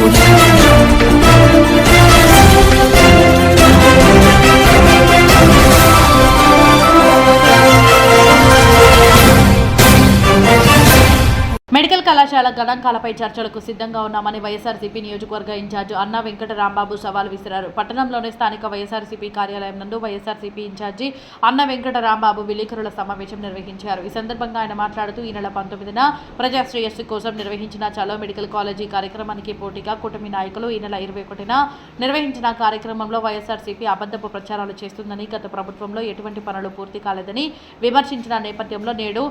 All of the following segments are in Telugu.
మెడికల్ కళాశాల గణాంకాలపై చర్చలకు సిద్ధంగా ఉన్నామని వైఎస్ఆర్సీపీ నియోజకవర్గ ఇన్ఛార్జ్ అన్నా వెంకట రాంబాబు సవాల్ విసిరారు. పట్టణంలోని స్థానిక వైఎస్ఆర్సీపీ కార్యాలయం నందు వైఎస్ఆర్సీపీ ఇన్ఛార్జి అన్న వెంకట రాంబాబు విలేకరుల సమావేశం నిర్వహించారు. ఈ సందర్భంగా ఆయన మాట్లాడుతూ ఈ నెల పంతొమ్మిదిన ప్రజాశ్రేయస్సు కోసం నిర్వహించిన చలో మెడికల్ కాలేజీ కార్యక్రమానికి పోటీగా కూటమి నాయకులు ఈ నెల ఇరవై ఒకటిన నిర్వహించిన కార్యక్రమంలో వైఎస్ఆర్సీపీ అబద్ధపు ప్రచారాలు చేస్తుందని గత ప్రభుత్వంలో ఎటువంటి పనులు పూర్తి కాలేదని విమర్శించిన నేపథ్యంలో నేడు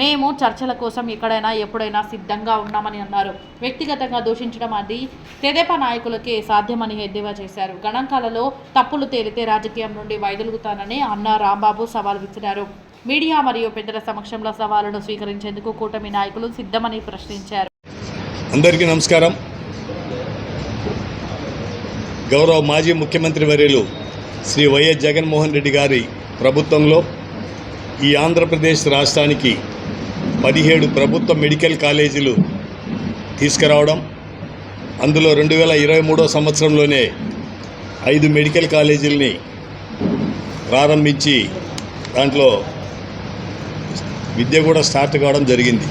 మేము చర్చల కోసం ఎక్కడైనా ఎప్పుడైనా సిద్ధంగా ఉన్నామని అన్నారు. వ్యక్తిగతంగా దూషించడం అది తెదేపా నాయకులకే సాధ్యమని ఎద్దేవా చేశారు. గణాంకాలలో తప్పులు తేలితే రాజకీయం నుండి వైదొలుగుతానని అన్న రాంబాబు సవాల్ విసిరారు మీడియా మరియు పెద్దల సమక్షంలో సవాలును స్వీకరించేందుకు కూటమి నాయకులు సిద్ధమని ప్రశ్నించారు. అందరికీ నమస్కారం. గౌరవ మాజీ ముఖ్యమంత్రి వర్యులు శ్రీ వైఎస్ జగన్మోహన్ రెడ్డి గారి ప్రభుత్వంలో ఈ ఆంధ్రప్రదేశ్ రాష్ట్రానికి పదిహేడు ప్రభుత్వ మెడికల్ కాలేజీలు తీసుకురావడం అందులో రెండు వేల ఇరవై మూడో సంవత్సరంలోనే ఐదు మెడికల్ కాలేజీలని ప్రారంభించి దాంట్లో విద్య కూడా స్టార్ట్ కావడం జరిగింది.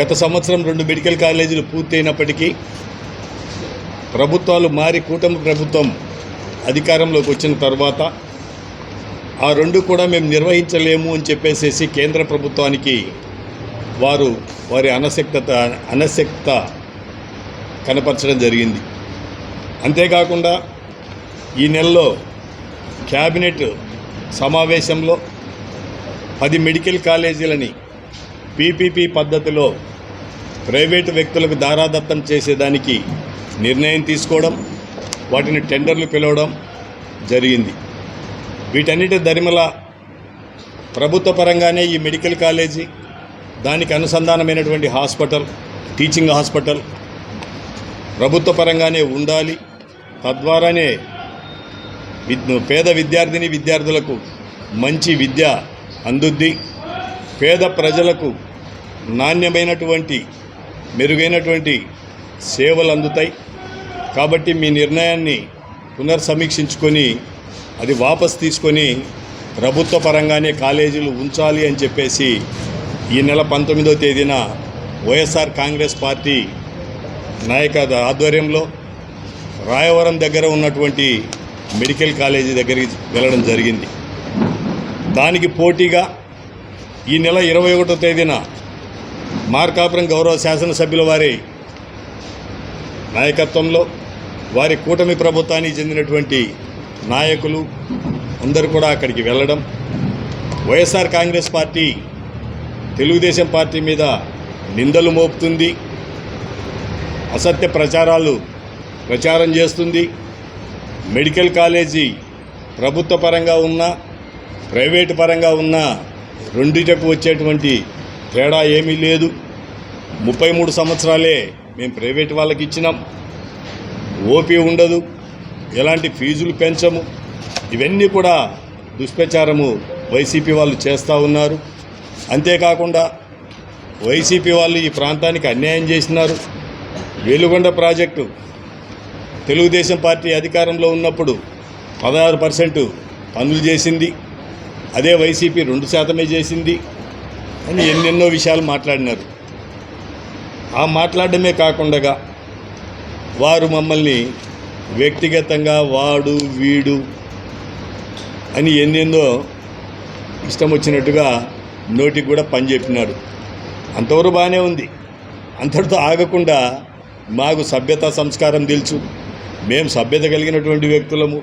గత సంవత్సరం రెండు మెడికల్ కాలేజీలు పూర్తయినప్పటికీ ప్రభుత్వాలు మారి కూటమి ప్రభుత్వం అధికారంలోకి వచ్చిన తర్వాత ఆ రెండు కూడా మేము నిర్వహించలేము అని చెప్పేసేసి కేంద్ర ప్రభుత్వానికి వారు వారి అనసక్తత అనసక్త కనపరచడం జరిగింది. అంతేకాకుండా ఈ నెలలో క్యాబినెట్ సమావేశంలో పది మెడికల్ కాలేజీలని పీపీపీ పద్ధతిలో ప్రైవేటు వ్యక్తులకు దారాదత్తం చేసేదానికి నిర్ణయం తీసుకోవడం వాటిని టెండర్లు పిలవడం జరిగింది. వీటన్నిటి దరిమల ప్రభుత్వ పరంగానే ఈ మెడికల్ కాలేజీ దానికి అనుసంధానమైనటువంటి హాస్పిటల్ టీచింగ్ హాస్పిటల్ ప్రభుత్వ పరంగానే ఉండాలి. తద్వారానే పేద విద్యార్థిని విద్యార్థులకు మంచి విద్య అందుద్ది. పేద ప్రజలకు నాణ్యమైనటువంటి మెరుగైనటువంటి సేవలు అందుతాయి. కాబట్టి మీ నిర్ణయాన్ని పునర్సమీక్షించుకొని అది వాపస్ తీసుకొని ప్రభుత్వ పరంగానే కాలేజీలు ఉంచాలి అని చెప్పేసి ఈ నెల పంతొమ్మిదో తేదీన వైఎస్ఆర్ కాంగ్రెస్ పార్టీ నాయక ఆధ్వర్యంలో రాయవరం దగ్గర ఉన్నటువంటి మెడికల్ కాలేజీ దగ్గరికి వెళ్ళడం జరిగింది. దానికి పోటీగా ఈ నెల ఇరవై ఒకటో తేదీన మార్కాపురం గౌరవ శాసనసభ్యుల వారి నాయకత్వంలో వారి కూటమి ప్రభుత్వానికి చెందినటువంటి నాయకులు అందరూ కూడా అక్కడికి వెళ్ళడం. YSR Congress party Telugu Desam party మీద నిందలు మోపుతుంది. అసత్య ప్రచారాలు ప్రచారం చేస్తుంది. మెడికల్ కాలేజీ ప్రభుత్వ పరంగా ఉన్న ప్రైవేటు పరంగా ఉన్న రెండిటకు వచ్చేటువంటి తేడా ఏమీ లేదు. ముప్పై మూడు సంవత్సరాలే మేము ప్రైవేట్ వాళ్ళకి ఇచ్చినాం. ఓపీ ఉండదు. ఎలాంటి ఫీజులు పెంచము? ఇవన్నీ కూడా దుష్ప్రచారము వైసీపీ వాళ్ళు చేస్తూ ఉన్నారు. అంతేకాకుండా వైసీపీ వాళ్ళు ఈ ప్రాంతానికి అన్యాయం చేసినారు. వెలుగొండ ప్రాజెక్టు తెలుగుదేశం పార్టీ అధికారంలో ఉన్నప్పుడు పదహారు పర్సెంట్ పనులు చేసింది. అదే వైసీపీ రెండు శాతమే చేసింది అని ఎన్నెన్నో విషయాలు మాట్లాడినారు. ఆ మాట్లాడడమే కాకుండా వారు మమ్మల్ని వ్యక్తిగతంగా వాడు వీడు అని ఎన్నెన్నో ఇష్టం వచ్చినట్టుగా నోటికి కూడా పని చెప్పినాడు అంతవరకు బాగానే ఉంది. అంతటితో ఆగకుండా మాకు సభ్యత సంస్కారం తెలుసు. మేము సభ్యత కలిగినటువంటి వ్యక్తులము.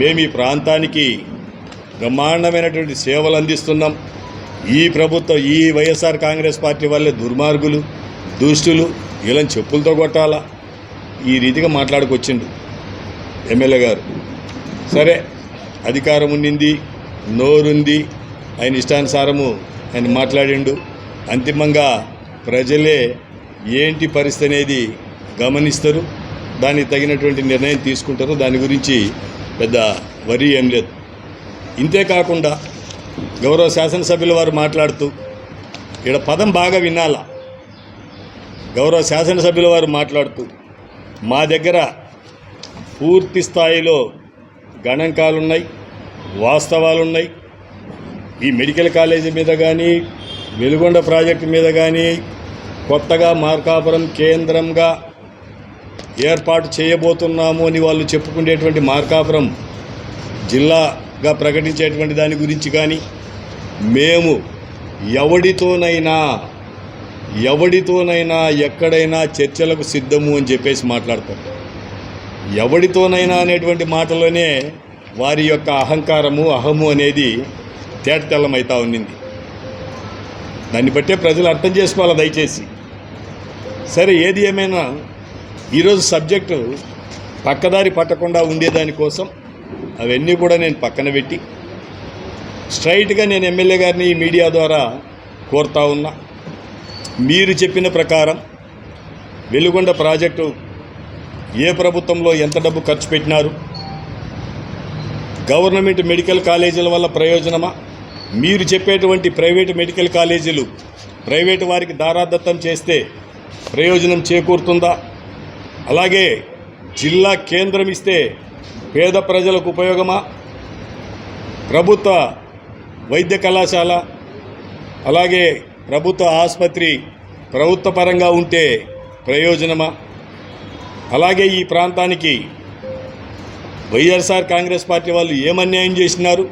మేము ఈ ప్రాంతానికి బ్రహ్మాండమైనటువంటి సేవలు అందిస్తున్నాం. ఈ ప్రభుత్వం ఈ వైఎస్ఆర్ కాంగ్రెస్ పార్టీ వాళ్ళే దుర్మార్గులు దుష్టులు ఇలా చెప్పులతో కొట్టాలా? ఈ రీతిగా మాట్లాడుకొచ్చిండు ఎమ్మెల్యే గారు. సరే అధికారం ఉండింది నోరుంది ఆయన ఇష్టానుసారము ఆయన మాట్లాడిండు. అంతిమంగా ప్రజలే ఏంటి పరిస్థితి అనేది గమనిస్తారు దానికి తగినటువంటి నిర్ణయం తీసుకుంటారు దాని గురించి పెద్ద వరి ఏం లేదు. ఇంతే కాకుండా గౌరవ శాసనసభ్యుల వారు మాట్లాడుతూ ఇక్కడ పదం బాగా వినాలా? గౌరవ శాసనసభ్యుల వారు మాట్లాడుతూ మా దగ్గర పూర్తి స్థాయిలో గణాంకాలున్నాయి వాస్తవాలున్నాయి. ఈ మెడికల్ కాలేజీ మీద కానీ వెలుగొండ ప్రాజెక్టు మీద కానీ కొత్తగా మార్కాపురం కేంద్రంగా ఏర్పాటు చేయబోతున్నాము అని వాళ్ళు చెప్పుకునేటువంటి మార్కాపురం జిల్లాగా ప్రకటించేటువంటి దాని గురించి కానీ మేము ఎవడితోనైనా ఎవడితోనైనా ఎక్కడైనా చర్చలకు సిద్ధము అని చెప్పేసి మాట్లాడతారు ఎవడితోనైనా అనేటువంటి మాటలోనే వారి యొక్క అహంకారము అహము అనేది తేటతెల్లమవుతా ఉన్నింది. దాన్ని బట్టే ప్రజలు అర్థం చేసుకోవాలి దయచేసి? సరే ఏది ఏమైనా ఈరోజు సబ్జెక్టు పక్కదారి పట్టకుండా ఉండేదానికోసం అవన్నీ కూడా నేను పక్కన పెట్టి స్ట్రైట్గా నేను ఎమ్మెల్యే గారిని ఈ మీడియా ద్వారా కోరుతా ఉన్నా. మీరు చెప్పిన ప్రకారం వెలుగొండ ప్రాజెక్టు ఏ ప్రభుత్వంలో ఎంత డబ్బు ఖర్చు పెట్టినారు? గవర్నమెంట్ మెడికల్ కాలేజీల వల్ల ప్రయోజనమా? మీరు చెప్పేటువంటి ప్రైవేటు మెడికల్ కాలేజీలు ప్రైవేటు వారికి దారాదత్తం చేస్తే ప్రయోజనం చేకూరుతుందా? అలాగే జిల్లా కేంద్రం ఇస్తే పేద ప్రజలకు ఉపయోగమా? ప్రభుత్వ వైద్య కళాశాల అలాగే ప్రభుత్వ ఆసుపత్రి ప్రభుత్వ పరంగా ఉంటే ప్రయోజనమా? అలాగే ఈ ప్రాంతానికి వైఎస్ఆర్ కాంగ్రెస్ పార్టీ వాళ్ళు ఏం అన్యాయం చేసినారు?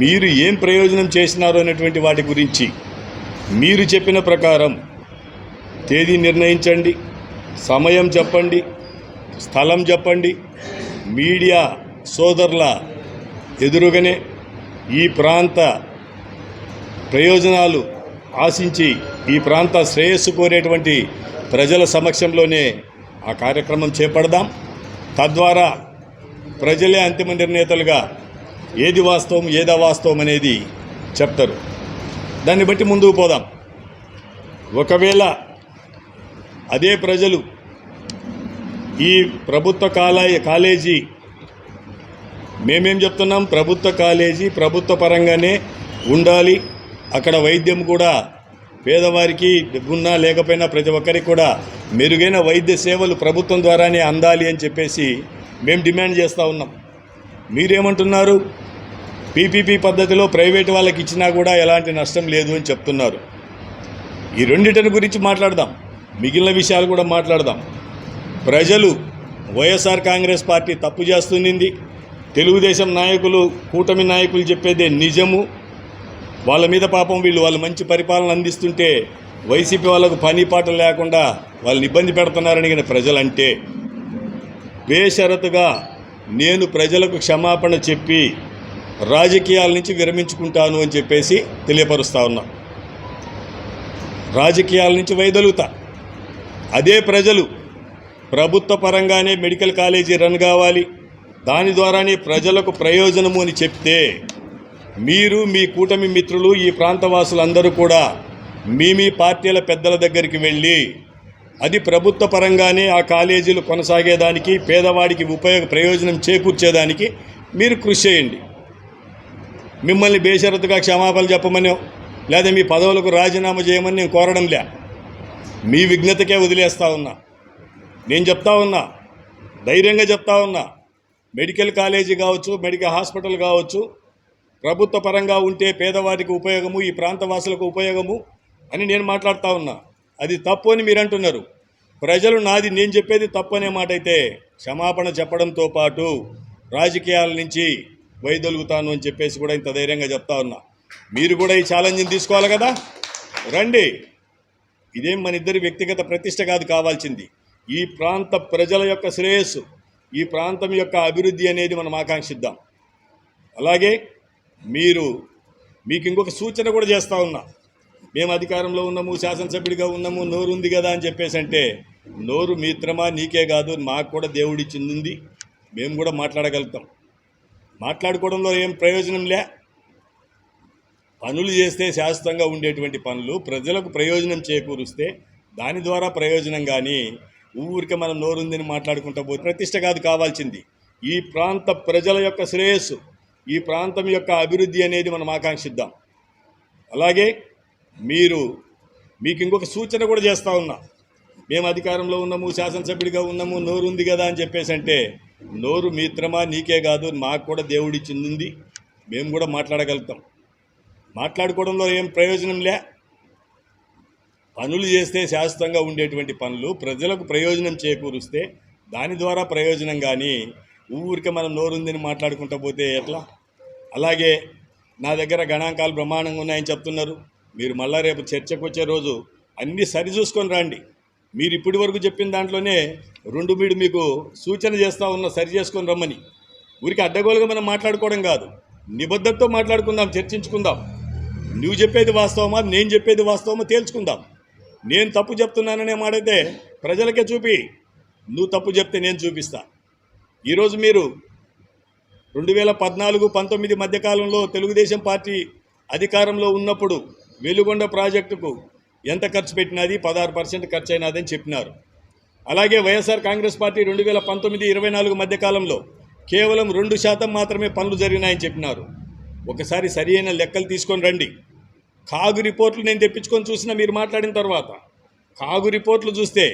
మీరు ఏం ప్రయోజనం చేసినారు అనేటువంటి వాటి గురించి మీరు చెప్పిన ప్రకారం తేదీ నిర్ణయించండి సమయం చెప్పండి స్థలం చెప్పండి. మీడియా సోదరుల ఎదురుగానే ఈ ప్రాంత ప్రయోజనాలు ఆశించి ఈ ప్రాంత శ్రేయస్సు కోరేటువంటి ప్రజల సమక్షంలోనే ఆ కార్యక్రమం చేపడదాం. తద్వారా ప్రజలే అంతిమ నిర్ణేతలుగా ఏది వాస్తవం ఏది అవాస్తవం అనేది చెప్తారు. దాన్ని బట్టి ముందుకు పోదాం. ఒకవేళ అదే ప్రజలు ఈ ప్రభుత్వ కాలే కాలేజీ మేమేం చెప్తున్నాం? ప్రభుత్వ కాలేజీ ప్రభుత్వ పరంగానే ఉండాలి. అక్కడ వైద్యం కూడా పేదవారికి డబ్బున్నా లేకపోయినా ప్రతి ఒక్కరికి కూడా మెరుగైన వైద్య సేవలు ప్రభుత్వం ద్వారానే అందాలి అని చెప్పేసి మేము డిమాండ్ చేస్తూ ఉన్నాం. మీరేమంటున్నారు? పీపీపీ పద్ధతిలో ప్రైవేట్ వాళ్ళకి ఇచ్చినా కూడా ఎలాంటి నష్టం లేదు అని చెప్తున్నారు. ఈ రెండింటిని గురించి మాట్లాడదాం. మిగిలిన విషయాలు కూడా మాట్లాడదాం. ప్రజలు వైఎస్ఆర్ కాంగ్రెస్ పార్టీ తప్పు చేస్తుంది తెలుగుదేశం నాయకులు కూటమి నాయకులు చెప్పేదే నిజము. వాళ్ళ మీద పాపం వీళ్ళు వాళ్ళు మంచి పరిపాలన అందిస్తుంటే వైసీపీ వాళ్ళకు పని పాట లేకుండా వాళ్ళని ఇబ్బంది పెడుతున్నారని కానీ ప్రజలంటే బేషరతుగా నేను ప్రజలకు క్షమాపణ చెప్పి రాజకీయాల నుంచి విరమించుకుంటాను అని చెప్పేసి తెలియపరుస్తా ఉన్నా. రాజకీయాల నుంచి వైదొలుగుతా. అదే ప్రజలు ప్రభుత్వ పరంగానే మెడికల్ కాలేజీ రన్ కావాలి. దాని ద్వారానే ప్రజలకు ప్రయోజనము అని చెప్తే మీరు మీ కూటమి మిత్రులు ఈ ప్రాంతవాసులందరూ కూడా మీ మీ పార్టీల పెద్దల దగ్గరికి వెళ్ళి అది ప్రభుత్వ పరంగానే ఆ కాలేజీలు కొనసాగేదానికి పేదవాడికి ఉపయోగ ప్రయోజనం చేకూర్చేదానికి మీరు కృషి చేయండి. మిమ్మల్ని బేషరతుగా క్షమాపణలు చెప్పమని లేదా మీ పదవులకు రాజీనామా చేయమని నేను కోరడం లే. మీ విఘ్నతకే వదిలేస్తా ఉన్నా. నేను చెప్తా ఉన్నా. ధైర్యంగా చెప్తా ఉన్నా. మెడికల్ కాలేజీ కావచ్చు మెడికల్ హాస్పిటల్ కావచ్చు ప్రభుత్వ పరంగా ఉంటే పేదవారికి ఉపయోగము ఈ ప్రాంతవాసులకు ఉపయోగము అని నేను మాట్లాడుతూ ఉన్నా. అది తప్పు అని మీరు అంటున్నారు. ప్రజలు నాది నేను చెప్పేది తప్పు అనే మాట అయితే క్షమాపణ చెప్పడంతో పాటు రాజకీయాల నుంచి వైదొలుగుతాను అని చెప్పేసి కూడా ఇంత ధైర్యంగా చెప్తా ఉన్నా. మీరు కూడా ఈ ఛాలెంజ్ని తీసుకోవాలి కదా? రండి. ఇదేం మన ఇద్దరి వ్యక్తిగత ప్రతిష్ట కాదు కావాల్సింది. ఈ ప్రాంత ప్రజల యొక్క శ్రేయస్సు ఈ ప్రాంతం యొక్క అభివృద్ధి అనేది మనం ఆకాంక్షిద్దాం. అలాగే మీరు మీకు ఇంకొక సూచన కూడా చేస్తూ ఉన్నా. మేము అధికారంలో ఉన్నాము శాసనసభ్యుడిగా ఉన్నాము నోరు ఉంది కదా అని చెప్పేసి అంటే నోరు మిత్రమా నీకే కాదు మాకు కూడా దేవుడిచ్చింది. చెందింది మేము కూడా మాట్లాడగలుగుతాం. మాట్లాడుకోవడంలో ఏం ప్రయోజనం లే. పనులు చేస్తే శాశ్వతంగా ఉండేటువంటి పనులు ప్రజలకు ప్రయోజనం చేకూరుస్తే దాని ద్వారా ప్రయోజనం కానీ ఊరికే మనం నోరుందని మాట్లాడుకుంటా పోతే ప్రతిష్ట కాదు కావాల్సింది. ఈ ప్రాంత ప్రజల యొక్క శ్రేయస్సు ఈ ప్రాంతం యొక్క అభివృద్ధి అనేది మనం ఆకాంక్షిద్దాం. అలాగే మీరు మీకు ఇంకొక సూచన కూడా చేస్తూ ఉన్నా. మేము అధికారంలో ఉన్నాము శాసనసభ్యుడిగా ఉన్నాము నోరు ఉంది కదా అని చెప్పేసి అంటే నోరు మిత్రమా నీకే కాదు మాకు కూడా దేవుడిచ్చింది చెందింది మేము కూడా మాట్లాడగలుగుతాం. మాట్లాడుకోవడంలో ఏం ప్రయోజనం లే. పనులు చేస్తే శాశ్వతంగా ఉండేటువంటి పనులు ప్రజలకు ప్రయోజనం చేకూరుస్తే దాని ద్వారా ప్రయోజనం కానీ ఊరికే మనం నోరుందని మాట్లాడుకుంటా పోతే ఎట్లా? అలాగే నా దగ్గర గణాంకాలు బ్రహ్మాండంగా ఉన్నాయని చెప్తున్నారు. మీరు మళ్ళా రేపు చర్చకు వచ్చే రోజు అన్నీ సరి చూసుకొని రండి. మీరు ఇప్పటి వరకు చెప్పిన దాంట్లోనే రెండు మీడు మీకు సూచన చేస్తూ ఉన్న సరి చేసుకొని రమ్మని. ఊరికి అడ్డగోలుగా మనం మాట్లాడుకోవడం కాదు. నిబద్ధతతో మాట్లాడుకుందాం చర్చించుకుందాం. నువ్వు చెప్పేది వాస్తవమా నేను చెప్పేది వాస్తవమా తేల్చుకుందాం. నేను తప్పు చెప్తున్నాననే మాటైతే ప్రజలకే చూపి. నువ్వు తప్పు చెప్తే నేను చూపిస్తా. ఈరోజు మీరు రెండు వేల పద్నాలుగు పంతొమ్మిది మధ్యకాలంలో తెలుగుదేశం పార్టీ అధికారంలో ఉన్నప్పుడు వెలుగొండ ప్రాజెక్టుకు ఎంత ఖర్చు పెట్టినది పదహారు పర్సెంట్ ఖర్చు అయినదని చెప్పినారు. అలాగే వైఎస్ఆర్ కాంగ్రెస్ పార్టీ రెండు వేల పంతొమ్మిది ఇరవై నాలుగు మధ్యకాలంలో కేవలం రెండు శాతం మాత్రమే పనులు జరిగినాయని చెప్పినారు. ఒకసారి సరి అయిన లెక్కలు తీసుకొని రండి. కాగు రిపోర్ట్లు నేను తెప్పించుకొని చూసిన మీరు మాట్లాడిన తర్వాత కాగు రిపోర్ట్లు చూస్తే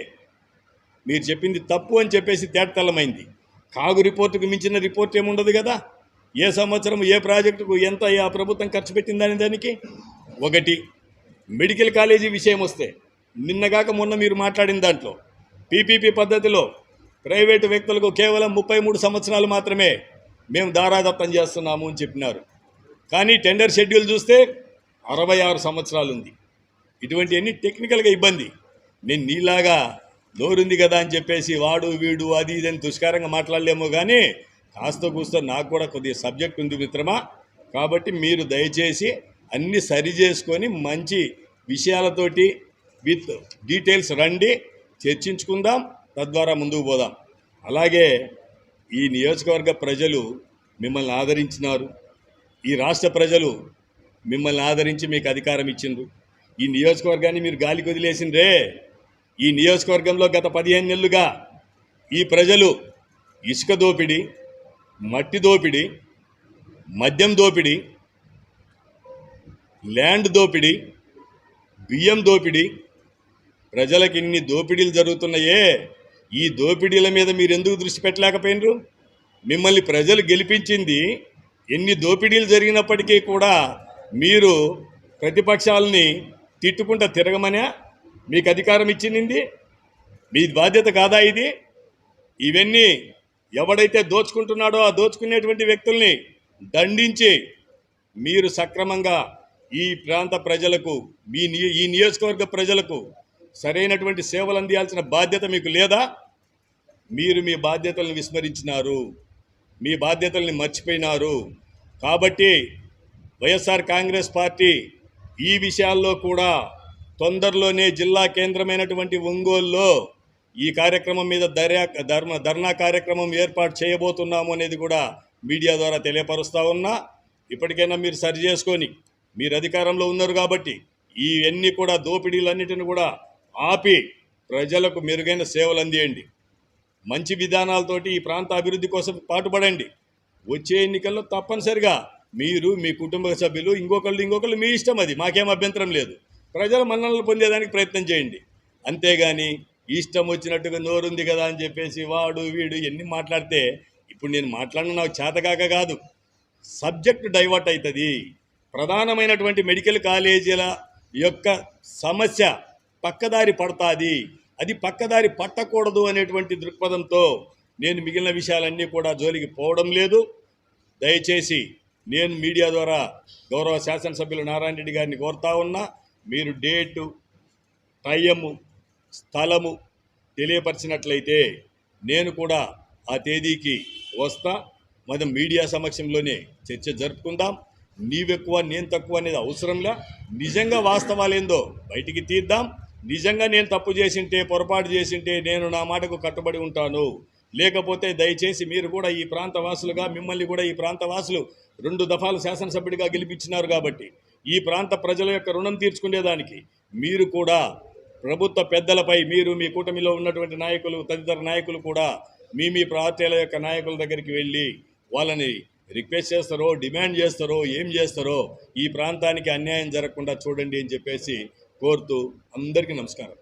మీరు చెప్పింది తప్పు అని చెప్పేసి తేటతలమైంది కాగు రిపోర్టుకు మించిన రిపోర్ట్ ఏముండదు కదా? ఏ సంవత్సరం ఏ ప్రాజెక్టుకు ఎంత ఆ ప్రభుత్వం ఖర్చు పెట్టిందనే దానికి? ఒకటి మెడికల్ కాలేజీ విషయం వస్తే నిన్నగాక మొన్న మీరు మాట్లాడిన దాంట్లో పీపీపీ పద్ధతిలో ప్రైవేటు వ్యక్తులకు కేవలం ముప్పై మూడు సంవత్సరాలు మాత్రమే మేము దారాదత్తం చేస్తున్నాము అని చెప్పినారు. కానీ టెండర్ షెడ్యూల్ చూస్తే అరవై ఆరు సంవత్సరాలు ఉంది ఇటువంటివన్నీ టెక్నికల్గా ఇబ్బంది. నేను నీలాగా నోరుంది కదా అని చెప్పేసి వాడు వీడు అది ఇది అని దుష్కారంగా మాట్లాడలేమో కానీ కాస్త కూస్త నాకు కూడా కొద్దిగా సబ్జెక్ట్ ఉంది మిత్రమా. కాబట్టి మీరు దయచేసి అన్ని సరి చేసుకొని మంచి విషయాలతోటి విత్ డీటెయిల్స్ రండి చర్చించుకుందాం తద్వారా ముందుకు పోదాం. అలాగే ఈ నియోజకవర్గ ప్రజలు మిమ్మల్ని ఆదరించినారు. ఈ రాష్ట్ర ప్రజలు మిమ్మల్ని ఆదరించి మీకు అధికారం ఇచ్చిండ్రు. ఈ నియోజకవర్గాన్ని మీరు గాలికి వదిలేసిండ్రే. ఈ నియోజకవర్గంలో గత పదిహేను నెలలుగా ఈ ప్రజలు ఇసుక దోపిడీ మట్టి దోపిడీ మద్యం దోపిడీ ల్యాండ్ దోపిడీ బియ్యం దోపిడీ ప్రజలకు ఇన్ని దోపిడీలు జరుగుతున్నాయే ఈ దోపిడీల మీద మీరు ఎందుకు దృష్టి పెట్టలేకపోయినరు? మిమ్మల్ని ప్రజలు గెలిపించింది ఎన్ని దోపిడీలు జరిగినప్పటికీ కూడా మీరు ప్రతిపక్షాలని తిట్టుకుంటా తిరగమనే? మీకు అధికారం ఇచ్చింది. మీ బాధ్యత కాదా ఇది? ఇవన్నీ ఎవడైతే దోచుకుంటున్నాడో ఆ దోచుకునేటువంటి వ్యక్తుల్ని దండించి మీరు సక్రమంగా ఈ ప్రాంత ప్రజలకు మీ ఈ నియోజకవర్గ ప్రజలకు సరైనటువంటి సేవలు అందించాల్సిన బాధ్యత మీకు లేదా? మీరు మీ బాధ్యతలను విస్మరించినారు. మీ బాధ్యతల్ని మర్చిపోయినారు. కాబట్టి వైఎస్ఆర్ కాంగ్రెస్ పార్టీ ఈ విషయాల్లో కూడా తొందరలోనే జిల్లా కేంద్రమైనటువంటి ఒంగోలులో ఈ కార్యక్రమం మీద దర్యా ధర్మ ధర్నా కార్యక్రమం ఏర్పాటు చేయబోతున్నాము అనేది కూడా మీడియా ద్వారా తెలియపరుస్తూ ఉన్నా. ఇప్పటికైనా మీరు సరి చేసుకొని మీరు అధికారంలో ఉన్నారు కాబట్టి ఇవన్నీ కూడా దోపిడీలన్నిటిని కూడా ఆపి ప్రజలకు మెరుగైన సేవలు అందియండి. మంచి విధానాలతోటి ఈ ప్రాంత అభివృద్ధి కోసం పాటుపడండి. వచ్చే ఎన్నికల్లో తప్పనిసరిగా మీరు మీ కుటుంబ సభ్యులు ఇంకొకళ్ళు ఇంకొకళ్ళు మీ ఇష్టం అది. మాకేం అభ్యంతరం లేదు. ప్రజల మన్ననలు పొందేదానికి ప్రయత్నం చేయండి. అంతేగాని ఇష్టం వచ్చినట్టుగా నోరుంది కదా అని చెప్పేసి వాడు వీడు ఎన్ని మాట్లాడితే ఇప్పుడు నేను మాట్లాడిన నాకు చేతకాక కాదు. సబ్జెక్ట్ డైవర్ట్ అవుతుంది ప్రధానమైనటువంటి మెడికల్ కాలేజీల యొక్క సమస్య పక్కదారి పడుతుంది. అది పక్కదారి పట్టకూడదు అనేటువంటి దృక్పథంతో నేను మిగిలిన విషయాలన్నీ కూడా జోలికి పోవడం లేదు. దయచేసి నేను మీడియా ద్వారా గౌరవ శాసనసభ్యులు నారాయణ రెడ్డి గారిని కోరుతా ఉన్నా మీరు డేటు టైము స్థలము తెలియపరిచినట్లయితే నేను కూడా ఆ తేదీకి వస్తా. మనం మీడియా సమక్షంలోనే చర్చ జరుపుకుందాం. నీవెక్కువ నేను తక్కువ అనేది అవసరంలా నిజంగా వాస్తవాలేందో బయటికి తీద్దాం. నిజంగా నేను తప్పు చేసింటే పొరపాటు చేసింటే నేను నా మాటకు కట్టుబడి ఉంటాను. లేకపోతే దయచేసి మీరు కూడా ఈ ప్రాంత వాసులుగా మిమ్మల్ని కూడా ఈ ప్రాంత వాసులు రెండు దఫాలు శాసనసభ్యుడిగా గెలిపించినారు కాబట్టి ఈ ప్రాంత ప్రజల యొక్క రుణం తీర్చుకునేదానికి మీరు కూడా ప్రభుత్వ పెద్దలపై మీరు మీ కూటమిలో ఉన్నటువంటి నాయకులు తదితర నాయకులు కూడా మీ మీ ప్రాంతాల యొక్క నాయకుల దగ్గరికి వెళ్ళి వాళ్ళని రిక్వెస్ట్ చేస్తారో డిమాండ్ చేస్తారో ఏం చేస్తారో ఈ ప్రాంతానికి అన్యాయం జరగకుండా చూడండి అని చెప్పేసి కోరుతూ అందరికీ నమస్కారం.